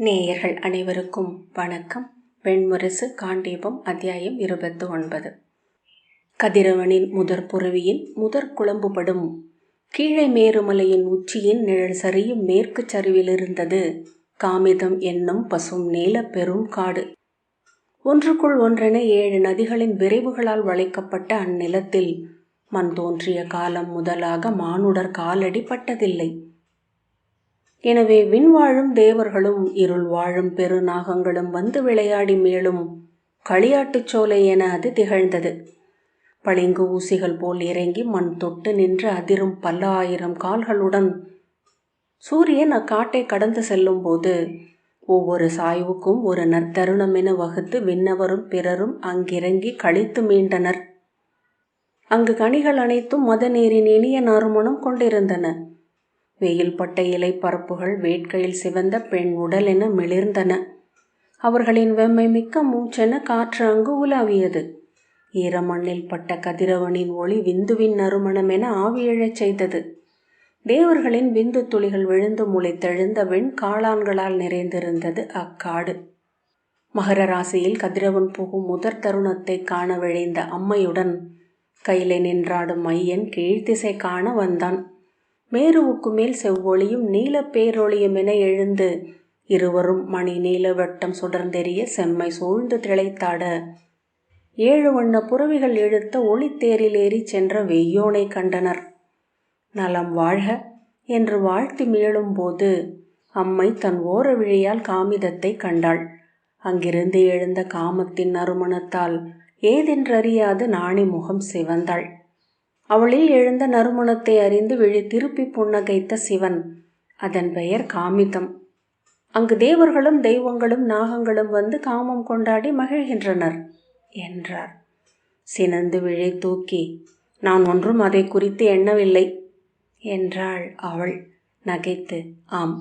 நேயர்கள் அனைவருக்கும் வணக்கம். வெண்முரசு காண்டீபம் அத்தியாயம் இருபத்து ஒன்பது கதிரவனின் முதற் புறவியின் முதற் குழம்புபடும் கீழே மேருமலையின் உச்சியின் நிழல் சரியும் மேற்கு சரிவிலிருந்தது. காமிதம் என்னும் பசும் நீல பெரும் காடு. ஒன்றுக்குள் ஒன்றென ஏழு நதிகளின் விரைவுகளால் வளைக்கப்பட்ட அந்நிலத்தில் மண் தோன்றிய காலம் முதலாக மானுடர் காலடி பட்டதில்லை. எனவே விண்வாழும் தேவர்களும் இருள் வாழும் பெருநாகங்களும் வந்து விளையாடி மேலும் களியாட்டுச் சோலை என அது திகழ்ந்தது. பளிங்கு ஊசிகள் போல் இறங்கி மண் தொட்டு நின்று அதிரும் பல்லாயிரம் ஆயிரம் கால்களுடன் சூரியன் அக்காட்டை கடந்து செல்லும் போது ஒவ்வொரு சாய்வுக்கும் ஒரு நற்தருணம் என வகுத்து விண்ணவரும் பிறரும் அங்கிறங்கி கழித்து மீண்டனர். அங்கு கனிகள் அனைத்தும் மத நீரின் இனிய நறுமணம் கொண்டிருந்தன. வெயில் பட்ட இலை பரப்புகள் வேட்கையில் சிவந்த பெண் உடல் என மிளிர்ந்தன. அவர்களின் வெம்மை மிக்க மூச்சென காற்று அங்கு உலாவியது. ஈரமண்ணில் பட்ட கதிரவனின் ஒளி விந்துவின் நறுமணம் என ஆவியழச் செய்தது. தேவர்களின் விந்து துளிகள் விழுந்து முளைத்தெழுந்த வெண் காளான்களால் நிறைந்திருந்தது அக்காடு. மகர ராசியில் கதிரவன் புகும் முதற் தருணத்தை காண விழைந்த அம்மையுடன் கையிலே நின்றாடும் மையன் கீழ்த்திசை காண வந்தான். மேருவுக்கு மேல் செவ்வொளியும் நீல பேரொளியும் என எழுந்து இருவரும் மணி நீல வட்டம் சுடர்ந்தெறிய செம்மை சூழ்ந்து திளைத்தாட. ஏழு வண்ண புறவிகள் இழுத்த ஒளித்தேரில் ஏறி சென்ற வெய்யோனை கண்டனர். நலம் வாழ்க என்று வாழ்த்தி மீளும்போது அம்மை தன் ஓர விழியால் காமிதத்தை கண்டாள். அங்கிருந்து எழுந்த காமத்தின் நறுமணத்தால் ஏதென்றறியாது நாணி முகம் சிவந்தாள். அவளில் எழுந்த நறுமணத்தை அறிந்து விழி திருப்பி புன்னகைத்த சிவன். அதன் பெயர் காமிதம். அங்கு தேவர்களும் தெய்வங்களும் நாகங்களும் வந்து காமம் கொண்டாடி மகிழ்கின்றனர் என்றார். சினந்து விழை தூக்கி நான் ஒன்றும் அதை குறித்து எண்ணவில்லை என்றாள் அவள். நகைத்து ஆம்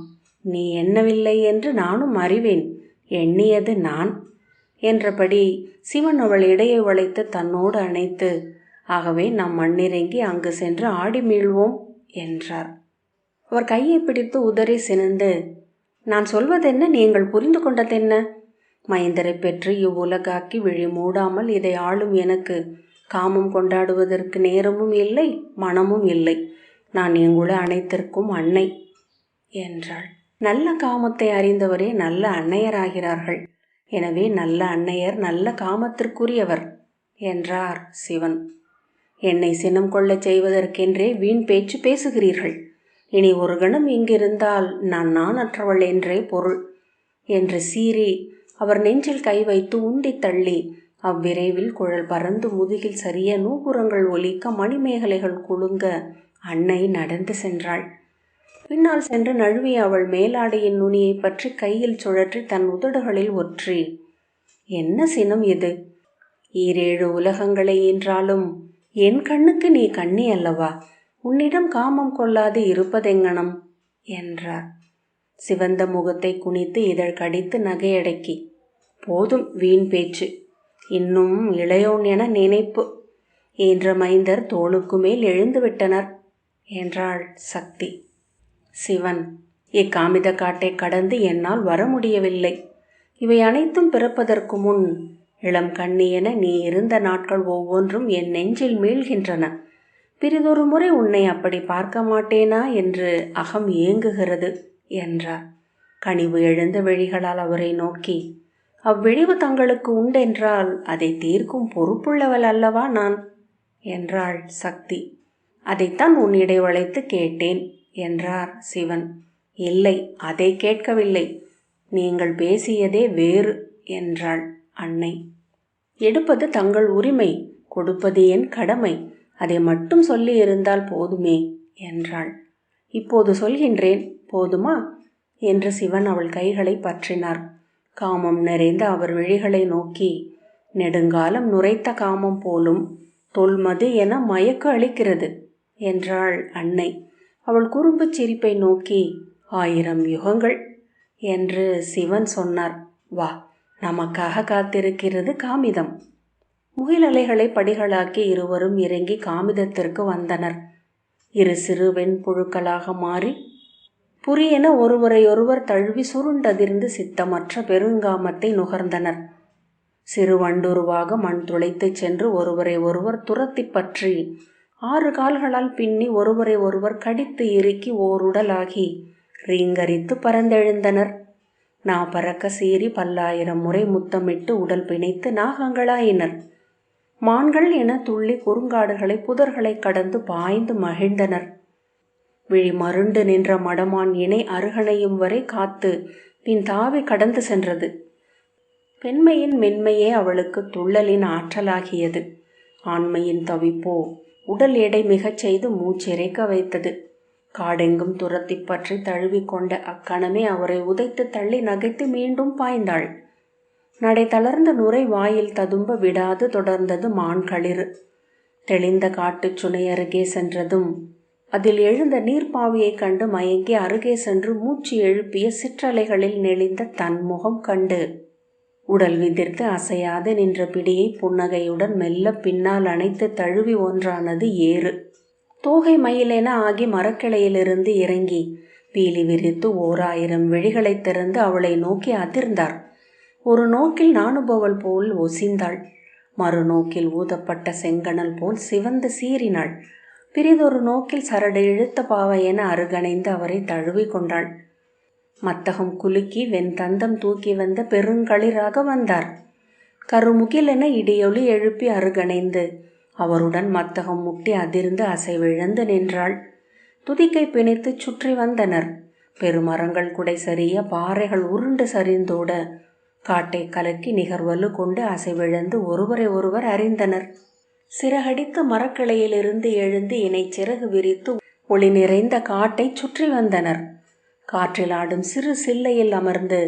நீ எண்ணவில்லை என்று நானும் அறிவேன் எண்ணியது நான் என்றபடி சிவன் அவள் இடையை வளைத்து தன்னோடு அணைத்து ஆகவே நாம் மண்ணிறங்கி அங்கு சென்று ஆடி மீழ்வோம் என்றார். அவர் கையை பிடித்து உதறி சினந்து நான் சொல்வதென்ன? நீங்கள் புரிந்து கொண்டதென்ன? மைந்தரை பெற்று இவ்வுலகாக்கி விழி மூடாமல் இதை ஆளும் எனக்கு காமம் கொண்டாடுவதற்கு நேரமும் இல்லை மனமும் இல்லை. நான் எங்குள்ள அனைத்திற்கும் அன்னை என்றாள். நல்ல காமத்தை அறிந்தவரே நல்ல அன்னையராகிறார்கள். எனவே நல்ல அன்னையர் நல்ல காமத்திற்குரியவர் என்றார் சிவன். என்னை சினம் கொள்ளச் செய்வதற்கென்றே வீண் பேச்சு பேசுகிறீர்கள். இனி ஒரு கணம் இங்கிருந்தால் நான் நானற்றவள் என்றே பொருள். என்று சீறி அவர் நெஞ்சில் கை வைத்து உண்டி தள்ளி அவ்விரைவில் குழல் பறந்து முதுகில் சரிய நூபுரங்கள் ஒலிக்க மணிமேகலைகள் குலுங்க அன்னை நடந்து சென்றாள். பின்னால் சென்று நழுவி அவள் மேலாடையின் நுனியை பற்றி கையில் சுழற்றி தன் உதடுகளில் ஒற்றி என்ன சினம் இது? ஈரேழு உலகங்களை என்றாலும் என் கண்ணுக்கு நீ கண்ணி அல்லவா? உன்னிடம் காமம் கொள்ளாது இருப்பதெங்கனம்? என்றார். சிவந்த முகத்தை குனித்து இதழ் கடித்து நகையடக்கி போதும் வீண் பேச்சு. இன்னும் இளையோன் என நினைப்பு. என்ற மைந்தர் தோளுக்கு மேல் எழுந்து விட்டனர் என்றாள் சக்தி. சிவன் இக்காமித காட்டை கடந்து என்னால் வர முடியவில்லை. இவை அனைத்தும் பிறப்பதற்கு முன் இளம் கண்ணியென நீ இருந்த நாட்கள் ஒவ்வொன்றும் என் நெஞ்சில் மீள்கின்றன. பிறிதொரு முறை உன்னை அப்படி பார்க்க மாட்டேனா என்று அகம் ஏங்குகிறது என்றார். கனிவு எழுந்த விழிகளால் அவரை நோக்கி அவ்விழிவு தங்களுக்கு உண்டென்றால் அதை தீர்க்கும் பொறுப்புள்ளவள் அல்லவா நான்? என்றாள் சக்தி. அதைத்தான் உன்னிடை வளைத்து கேட்டேன் என்றார் சிவன். இல்லை அதை கேட்கவில்லை. நீங்கள் பேசியதே வேறு என்றாள் அன்னை. எடுப்பது தங்கள் உரிமை கொடுப்பது என் கடமை. அதை மட்டும் சொல்லி இருந்தால் போதுமே என்றாள். இப்போது சொல்கின்றேன் போதுமா? என்று சிவன் அவள் கைகளை பற்றினார். காமம் நிறைந்த அவர் விழிகளை நோக்கி நெடுங்காலம் நுரைத்த காமம் போலும் தொல்மது என மயக்க அளிக்கிறது என்றாள் அன்னை. அவள் குறும்புச் சிரிப்பை நோக்கி ஆயிரம் யுகங்கள் என்று சிவன் சொன்னார். வா நமக்காக காத்திருக்கிறது காமிதம். முகிலலைகளை படிகளாக்கி இருவரும் இறங்கி காமிதத்திற்கு வந்தனர். இரு சிறு வெண்புழுக்களாக மாறி புரியென ஒருவரையொருவர் தழுவி சுருண்டதிர்ந்து சித்தமற்ற பெருங்காமத்தை நுகர்ந்தனர். சிறு வண்டுருவாக மண் துளைத்துச் சென்று ஒருவரை ஒருவர் துரத்தி பற்றி ஆறு கால்களால் பின்னி ஒருவரை ஒருவர் கடித்து இறுக்கி ஓருடலாகி ரீங்கரித்து பறந்தெழுந்தனர். நான் பறக்க சீறி பல்லாயிரம் முறை முத்தமிட்டு உடல் பிணைத்து நாகங்களாயினர். மான்கள் என துள்ளி குறுங்காடுகளை புதர்களை கடந்து பாய்ந்து மகிழ்ந்தனர். விழி மருண்டு நின்ற மடமான் இணை அருகணையும் வரை காத்து பின் தாவி கடந்து சென்றது. பெண்மையின் மென்மையே அவளுக்கு துள்ளலின் ஆற்றலாகியது. ஆண்மையின் தவிப்போ உடல் எடை மிகச் செய்து மூச்சிறைக்க வைத்தது. காடெங்கும் துரத்தி பற்றி தழுவிக்கொண்ட அக்கணமே அவரை உதைத்து தள்ளி நகைத்து மீண்டும் பாய்ந்தாள். நடை தளர்ந்த நுரை வாயில் ததும்ப விடாது தொடர்ந்தது மான்களிறு தெளிந்த காட்டுச் சுனை அருகே சென்றதும் அதில் எழுந்த நீர்ப்பாவியைக் கண்டு மயங்கி அருகே சென்று மூச்சு எழுப்பிய சிற்றலைகளில் நெளிந்த தன் முகம் கண்டு உடல் விதிர்த்து அசையாது நின்ற பிடியை புன்னகையுடன் மெல்ல பின்னால் அணைத்து தழுவி ஒன்றானது ஏறு. தூகை மயிலென ஆகி மரக்கிளையிலிருந்து இறங்கி பீலி விரித்து ஓர் ஆயிரம் திறந்து அவளை நோக்கி அதிர்ந்தார். ஒரு நோக்கில் நாணுபவள் போல் ஒசிந்தாள். மறுநோக்கில் ஊதப்பட்ட செங்கணல் போல் சிவந்து சீறினாள். பிரிதொரு நோக்கில் சரடு இழுத்த பாவை என அருகணைந்து அவரை தழுவி கொண்டாள். மத்தகம் குலுக்கி வெண்தந்தம் தூக்கி வந்த பெருங்களிராக வந்தார். கருமுகிலென இடியொலி எழுப்பி அருகணைந்து அவருடன் மத்தகம் முட்டி அதிர்ந்து அசைவிழந்து நின்றாள். துதிக்கை பிணைத்து சுற்றி வந்தனர். பெருமரங்கள் குடை சரிய பாறைகள் உருண்டு சரிந்தோட காட்டை கலக்கி நிகர்வலு கொண்டு அசைவிழந்து ஒருவரை ஒருவர் அறிந்தனர். சிறகடித்து மரக்கிளையிலிருந்து எழுந்து இணை சிறகு விரித்து ஒளி நிறைந்த காட்டை சுற்றி வந்தனர். காற்றில் ஆடும் சிறு சில்லையில் அமர்ந்து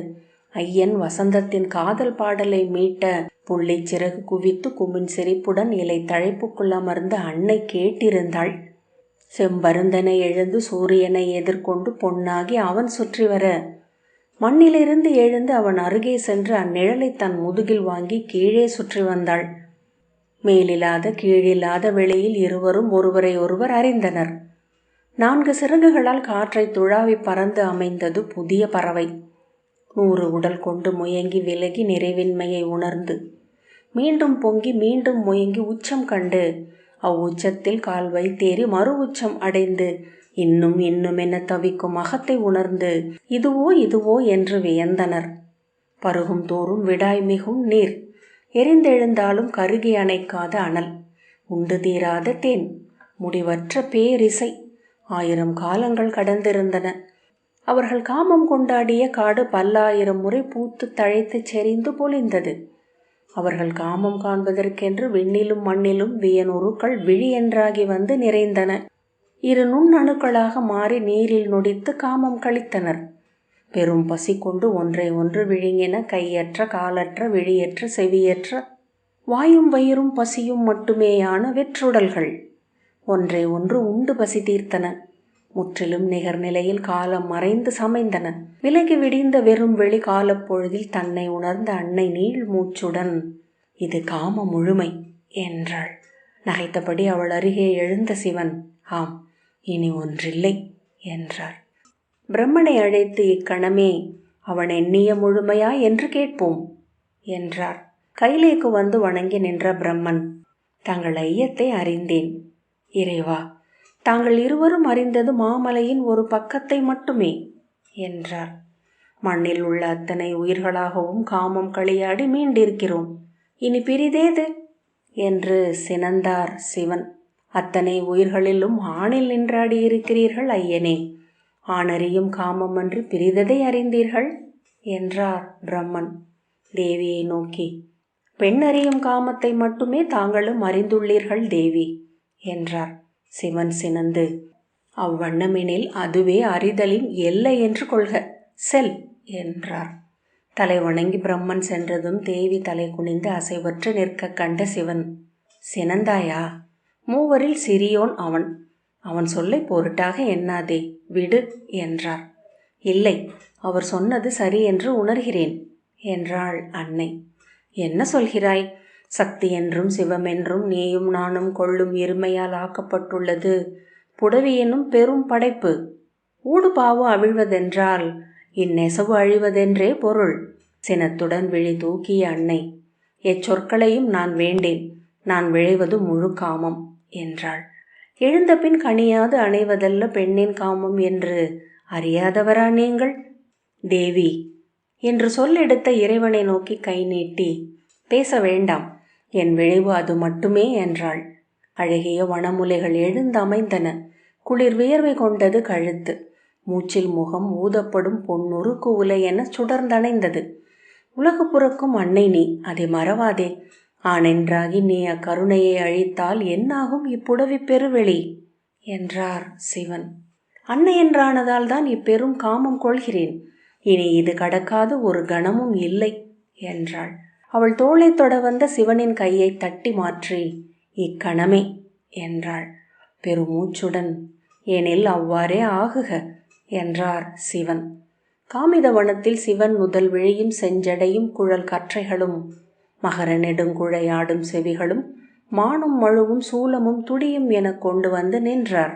ஐயன் வசந்தத்தின் காதல் பாடலை மீட்ட புள்ளி சிறகு குவித்து குமின் சிரிப்புடன் இலை தழைப்புக்குள் அமர்ந்த அன்னை கேட்டிருந்தாள். செம்பருந்தனை எழுந்து சூரியனை எதிர்கொண்டு பொன்னாகி அவன் சுற்றி வர. மண்ணிலிருந்து எழுந்து அவன் அருகே சென்று அந்நிழலை தன் முதுகில் வாங்கி கீழே சுற்றி வந்தாள். மேலில்லாத கீழில்லாத வெளியில் இருவரும் ஒருவரை ஒருவர் அறிந்தனர். நான்கு சிறகுகளால் காற்றை துழாவி பறந்து அமைந்தது புதிய பறவை. நூறு உடல் கொண்டு முயங்கி விலகி நிறைவின்மையை உணர்ந்து. மீண்டும் பொங்கி மீண்டும் முயங்கி உச்சம் கண்டு. அவ்வுச்சத்தில் கால் வைத்தேறி மறு உச்சம் அடைந்து. இன்னும் இன்னும் என தவிக்கும் அகத்தை உணர்ந்து. இதுவோ இதுவோ என்று வியந்தனர். பருகும் தோறும் விடாய் மிகும் நீர். எரிந்தெழுந்தாலும் கருகி அணைக்காத அனல். உண்டு தீராத தேன். முடிவற்ற பேரிசை. ஆயிரம் காலங்கள் கடந்திருந்தன. அவர்கள் காமம் கொண்டாடிய காடு பல்லாயிரம் முறை பூத்து தழைத்து செறிந்து பொழிந்தது. அவர்கள் காமம் காண்பதற்கென்று விண்ணிலும் மண்ணிலும் வியனுருக்கள் விழி என்றாகி வந்து நிறைந்தன. இரு நுண்ணணுக்களாக மாறி நீரில் நொடித்து காமம் கழித்தனர். பெரும் பசி கொண்டு ஒன்றை ஒன்று விழுங்கின கையற்ற காலற்ற விழியற்ற செவியற்ற வாயும் வயிறும் பசியும் மட்டுமேயான வெற்றுடல்கள். ஒன்றை ஒன்று உண்டு பசி தீர்த்தன. முற்றிலும் நிகர்நிலையில் காலம் மறைந்து சமைந்தன. விலகி விடிந்த வெறும் வெளி காலப்பொழுதில் தன்னை உணர்ந்த அன்னை நீள் மூச்சுடன் இது காம முழுமை என்றாள். நகைத்தபடி அவள் அருகே எழுந்த சிவன் ஆம் இனி ஒன்றில்லை என்றார் பிரம்மனை அழைத்து இக்கணமே அவன் எண்ணிய முழுமையா என்று கேட்போம் என்றார். கைலேக்கு வந்து வணங்கி நின்ற பிரம்மன் தங்கள் ஐயத்தை அறிந்தேன். இறைவா தாங்கள் இருவரும் அறிந்தது மாமலையின் ஒரு பக்கத்தை மட்டுமே என்றார். மண்ணில் உள்ள அத்தனை உயிர்களாகவும் காமம் களியாடி மீண்டிருக்கிறோம். இனி பிரிதேது என்று சினந்தார் சிவன். அத்தனை உயிர்களிலும் ஆணில் நின்றாடி இருக்கிறீர்கள் ஐயனே. ஆணறியும் காமமன்று பிரிததை அறிந்தீர்கள்? என்றார் பிரம்மன். தேவியை நோக்கி பெண் அறியும் காமத்தை மட்டுமே தாங்களும் அறிந்துள்ளீர்கள் தேவி என்றார். சிவன் சினந்து. அவ்வண்ணமெனில் அதுவே அறிதலின் எல்லை என்று கொள்க. செல் என்றார். தலை வணங்கி பிரம்மன் சென்றதும் தேவி தலை குனிந்து அசைவற்று நிற்க கண்ட சிவன். சினந்தாயா? மூவரில் சிறியோன் அவன். அவன் சொல்லை பொருட்டாக எண்ணாதே விடு என்றார். இல்லை அவர் சொன்னது சரி என்று உணர்கிறேன் என்றாள் அன்னை. என்ன சொல்கிறாய்? சக்தி என்றும் சிவமென்றும் நீயும் நானும் கொள்ளும் இருமையால் ஆக்கப்பட்டுள்ளது. புடவி என்னும் பெரும் படைப்பு. ஊடுபாவு அவிழ்வதென்றால் இந்நெசவு அழிவதென்றே பொருள். சினத்துடன் விழி தூக்கிய அன்னை எச்சொற்களையும் நான் வேண்டேன். நான் விழைவது முழு காமம் என்றாள். எழுந்த பின் கனியாது அணைவதல்ல பெண்ணின் காமம் என்று அறியாதவரா நீங்கள்? தேவி என்று சொல்லெடுத்த இறைவனை நோக்கி கை நீட்டி பேச வேண்டாம். என் விளைவு அது மட்டுமே என்றாள். அழகிய வனமுலைகள் எழுந்தமைந்தன குளிர் வியர்வை கொண்டது கழுத்து. மூச்சில் முகம் ஊதப்படும் பொன்னுருக்கு உலை என சுடர்ந்தணைந்தது. உலகு புறக்கும் அன்னை நீ அதை மறவாதே. ஆனென்றாகி நீ அக்கருணையை அழித்தால் என்னாகும் இப்புடவி பெருவெளி? என்றார் சிவன். அன்னை என்றானதால் தான் இப்பெரும் காமம் கொள்கிறேன். இனி இது கடக்காது ஒரு கணமும் இல்லை என்றாள். அவள் தோளை தொட வந்த சிவனின் கையை தட்டி மாற்றி இக்கணமே என்றாள். பெருமூச்சுடன் ஏனில் அவ்வாறே ஆகுக என்றார் சிவன். காமிதவனத்தில் சிவன் முதல் விழியும் செஞ்சடையும் குழல் கற்றைகளும் மகர நெடுங்குழையாடும் செவிகளும் மானும் மழுவும் சூலமும் துடியும் எனக் கொண்டு வந்து நின்றார்.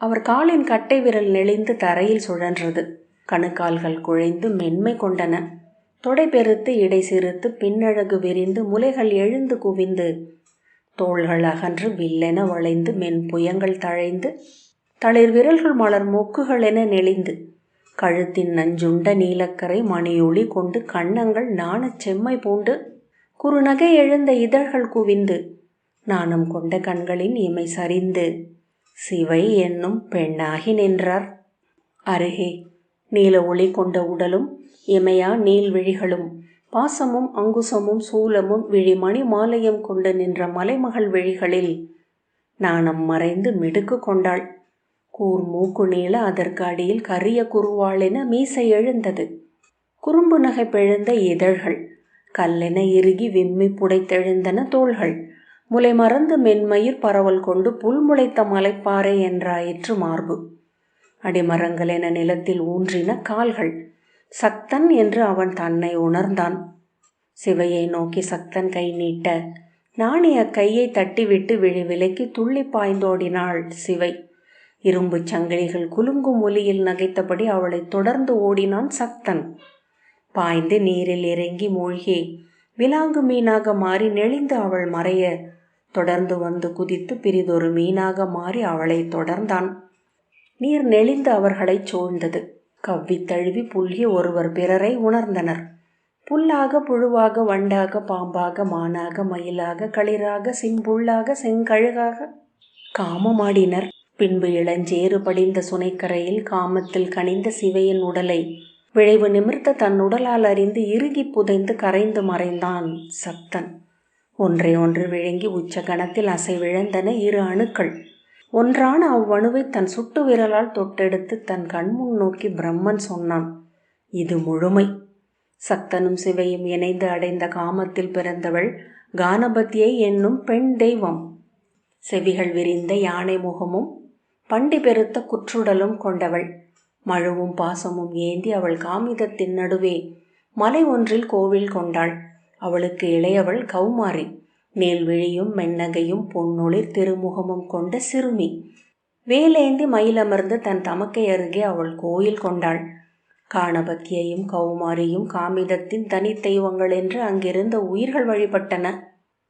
அவர் காலின் கட்டை விரல் நெளிந்து தரையில் சுழன்றது. கணுக்கால்கள் குழைந்து மென்மை கொண்டன. தொடை பெருத்து இடை சிறுத்து பின்னழகு விரிந்து முலைகள் எழுந்து குவிந்து தோள்கள் அகன்று வில்லென வளைந்து மென்புயங்கள் தழைந்து தளிர் விரல்கள் மலர் மொக்குகள் என நெளிந்து கழுத்தின் நஞ்சுண்ட நீலக்கரை மணியொளி கொண்டு கண்ணங்கள் நாணச் செம்மை பூண்டு குறுநகை எழுந்த இதழ்கள் குவிந்து நாணம் கொண்ட கண்களின் இமை சரிந்து சிவை என்னும் பெண்ணாகி நின்றார். அருகே நீல ஒளி கொண்ட உடலும் இமையா நீள்விழிகளும் பாசமும் அங்குசமும் சூலமும் விழிமணி மாலையும் கொண்டு நின்ற மலைமகள் விழிகளில் நாணம் மறைந்து மிடுக்கு கொண்டாள். கூர் மூக்கு நீள அதற்கு அடியில் கரிய குருவாளென மீசை எழுந்தது. குறும்பு நகை பிழந்த இதழ்கள் கல்லென இறுகி விம்மி புடைத்தெழுந்தன தோள்கள். முலை மறந்து மென்மயிர் பரவல் கொண்டு புல் முளைத்த மலைப்பாறை என்றாயிற்று மார்பு. அடிமரங்கள் என நிலத்தில் ஊன்றின கால்கள். சக்தன் என்று அவன் தன்னை உணர்ந்தான். சிவையை நோக்கி சக்தன் கை நீட்ட நாணி அக்கையை தட்டிவிட்டு விழி விலக்கி துள்ளி பாய்ந்தோடினாள் சிவை. இரும்புச் சங்கிலிகள் குலுங்கும் ஒலியில் நகைத்தபடி அவளை தொடர்ந்து ஓடினான் சக்தன் பாய்ந்து நீரில் இறங்கி மூழ்கி விலாங்கு மீனாக மாறி நெளிந்து அவள் மறைய தொடர்ந்து வந்து குதித்து பிரிதொரு மீனாக மாறி அவளை தொடர்ந்தான். நீர் நெளிந்து அவர்களைச் சூழ்ந்தது. கவ்வி தழுவி புல்கி ஒருவர் பிறரை உணர்ந்தனர். புல்லாக புழுவாக வண்டாக பாம்பாக மானாக மயிலாக களிராக சிம்புள்ளாக செங்கழுகாக காமமாடினர். பின்பு இளஞ்சேறு படிந்த சுனைக்கரையில் காமத்தில் கனிந்த சிவையின் உடலை விளைவு நிமிர்த்த தன் உடலால் அறிந்து இறுகி புதைந்து கரைந்து மறைந்தான் சப்தன். ஒன்றை ஒன்று விழுங்கி உச்ச கணத்தில் அசைவிழந்தன இரு அணுக்கள். ஒன்றான அவ்வணுவை தன் சுட்டு விரலால் தொட்டெடுத்து தன் கண்முன் நோக்கி பிரம்மன் சொன்னான் இது முழுமை. சக்தனும் சிவையும் இணைந்து அடைந்த காமத்தில் பிறந்தவள் கானபத்தியை என்னும் பெண் தெய்வம். செவிகள் விரிந்த யானை முகமும் பண்டி பெருத்த குற்றுடலும் கொண்டவள். மழுவும் பாசமும் ஏந்தி அவள் காமிதத்தின் நடுவே மலை ஒன்றில் கோவில் கொண்டாள். அவளுக்கு இளையவள் கௌமாரி. மேல்விழியும் மென்னகையும் பொன்னொளிர் திருமுகமும் கொண்ட சிறுமி. வேலேந்தி மயிலமர்ந்து தன் தமக்கை அருகே அவள் கோயில் கொண்டாள். காணபத்தியையும் கௌமாரியும் காமிதத்தின் தனித்தெய்வங்கள் என்று அங்கிருந்த உயிர்கள் வழிபட்டன.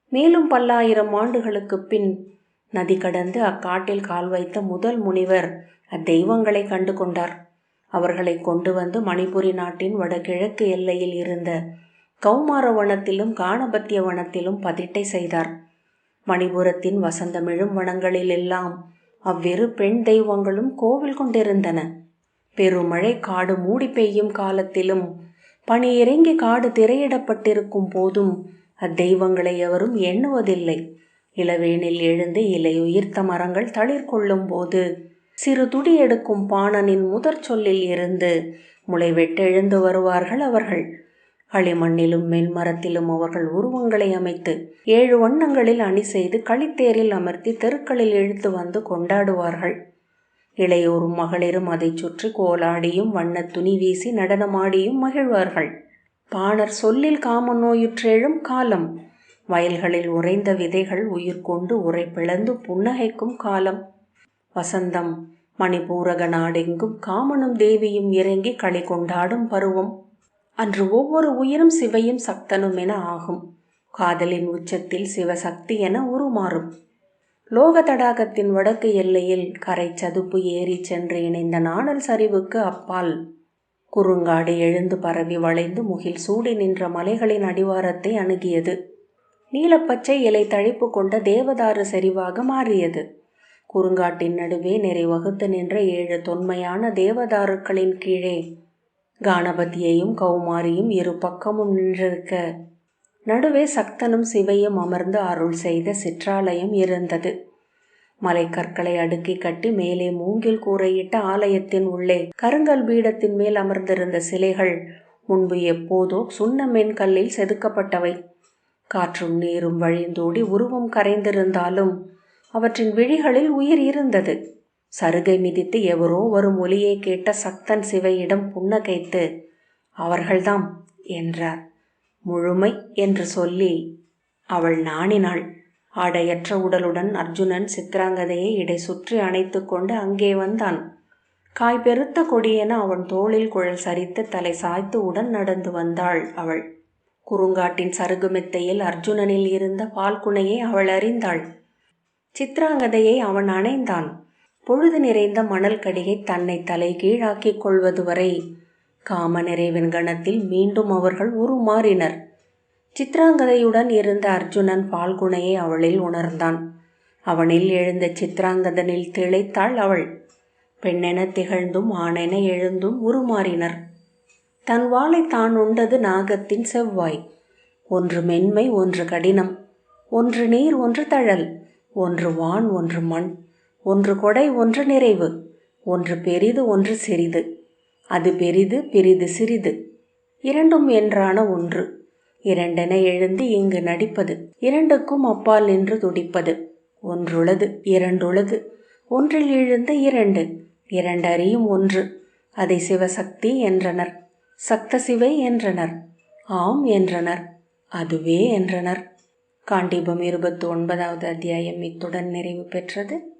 மேலும் பல்லாயிரம் ஆண்டுகளுக்குப் பின் நதி கடந்து அக்காட்டில் கால் வைத்த முதல் முனிவர் அத்தெய்வங்களை கண்டு கொண்டார். அவர்களை கொண்டு வந்து மணிபுரி நாட்டின் வடகிழக்கு எல்லையில் இருந்த கௌமார வனத்திலும் காணபத்திய வனத்திலும் பதிட்டை செய்தார். மணிபுரத்தின் வசந்தமிழும் வனங்களிலெல்லாம் அவ்விரு பெண் தெய்வங்களும் கோவில் கொண்டிருந்தன. பெருமழை காடு மூடி பெய்யும் காலத்திலும் பனி இறங்கி காடு திரையிடப்பட்டிருக்கும் போதும் அத்தெய்வங்களை எவரும் எண்ணுவதில்லை. இளவேனில் எழுந்து இலையுயிர்த்த மரங்கள் தளிர் கொள்ளும் போது சிறு துடி எடுக்கும் பாணனின் முதற் சொல்லில் இருந்து முளைவெட்டெழுந்து வருவார்கள் அவர்கள். களிமண்ணிலும் மென்மரத்திலும் அவர்கள் உருவங்களை அமைத்து ஏழு வண்ணங்களில் அணி செய்து களித்தேரில் அமர்த்தி தெருக்களில் இழுத்து வந்து கொண்டாடுவார்கள். இளையோரும் மகளிரும் அதை சுற்றி கோலாடியும் வண்ணத் துணி வீசி நடனமாடியும் மகிழ்வார்கள். பாணர் சொல்லில் காம நோயுற்றெழும் காலம். வயல்களில் உறைந்த விதைகள் உயிர் கொண்டு உரை பிளந்து புன்னகைக்கும் காலம். வசந்தம் மணிபூரக நாடெங்கும் காமனும் தேவியும் இறங்கி களி கொண்டாடும் பருவம். அன்று ஒவ்வொரு உயிரும் சிவையும் சக்தனும் என ஆகும். காதலின் உச்சத்தில் சிவசக்தி என உருமாறும். லோக தடாகத்தின் வடக்கு எல்லையில் கரை சதுப்பு ஏறி சென்று இணைந்த நாணல் சரிவுக்கு அப்பால். குறுங்காடு எழுந்து பரவி வளைந்து முகில் சூடி நின்ற மலைகளின் அடிவாரத்தை அணுகியது. நீலப்பச்சை இலை தழிப்பு கொண்ட தேவதாரு சரிவாக மாறியது. குறுங்காட்டின் நடுவே நிறைவகுத்து நின்ற ஏழு தொன்மையான தேவதாருக்களின் கீழே காணபதியையும் கௌமாரியும் இரு பக்கமும் நின்றிருக்க. நடுவே சக்தனும் சிவையும் அமர்ந்து அருள் செய்த சிற்றாலயம் இருந்தது. மலைக்கற்களை அடுக்கி கட்டி மேலே மூங்கில் கூரையிட்ட ஆலயத்தின் உள்ளே கருங்கல் பீடத்தின் மேல் அமர்ந்திருந்த சிலைகள் முன்பு எப்போதோ சுண்ண கல்லில் செதுக்கப்பட்டவை. காற்றும் நீரும் வழிந்தோடி உருவம் கரைந்திருந்தாலும் அவற்றின் விழிகளில் உயிர் இருந்தது. சருகை மிதித்து எவரோ வரும் மொழியை கேட்ட சக்தன் சிவையிடம் புன்னகைத்து அவர்கள்தாம் என்றார். முழுமை என்று சொல்லி அவள் நாணினாள். ஆடையற்ற உடலுடன் அர்ஜுனன் சித்திராங்கதையை இடை சுற்றி அணைத்து கொண்டு அங்கே வந்தான். காய் பெருத்த கொடியென அவன் தோளில் குழல் சரித்து தலை சாய்த்து உடன் நடந்து வந்தாள் அவள். குறுங்காட்டின் சருகுமெத்தையில் அர்ஜுனனில் இருந்த பால்குனையை அவள் அறிந்தாள். சித்ராங்கதையை அவன் அணைந்தான். பொழுது நிறைந்த மணல் கடிகை தன்னை தலை கீழாக்கிக் கொள்வது வரை காம நிறைவின் கணத்தில் மீண்டும் அவர்கள் உருமாறினர். சித்ராங்கதையுடன் இருந்த அர்ஜுனன் பால்குனையை அவளில் உணர்ந்தான். அவனில் எழுந்த சித்ராங்கதனில் திளைத்தாள் அவள். பெண்ணென திகழ்ந்தும் ஆணென எழுந்தும் உருமாறினர். தன் வாளை தான் உண்டது நாகத்தின் செவ்வாய். ஒன்று மென்மை ஒன்று கடினம். ஒன்று நீர் ஒன்று தழல். ஒன்று வான் ஒன்று மண். ஒன்று கொடை ஒன்று நிறைவு. ஒன்று பெரிது ஒன்று சிறிது. அது பெரிது பெரிது சிறிது. இரண்டும் என்றான ஒன்று. இரண்டென எழுந்து இங்கு நடிப்பது. இரண்டுக்கும் அப்பால் நின்று துடிப்பது. ஒன்றுளது இரண்டுளது. ஒன்றில் எழுந்த இரண்டு. இரண்டறியும் ஒன்று. அதை சிவசக்தி என்றனர். சக்த சிவை என்றனர். ஆம் என்றனர். அதுவே என்றனர். காண்டிபம் இருபத்தி ஒன்பதாவது அத்தியாயம் இத்துடன் நிறைவு பெற்றது.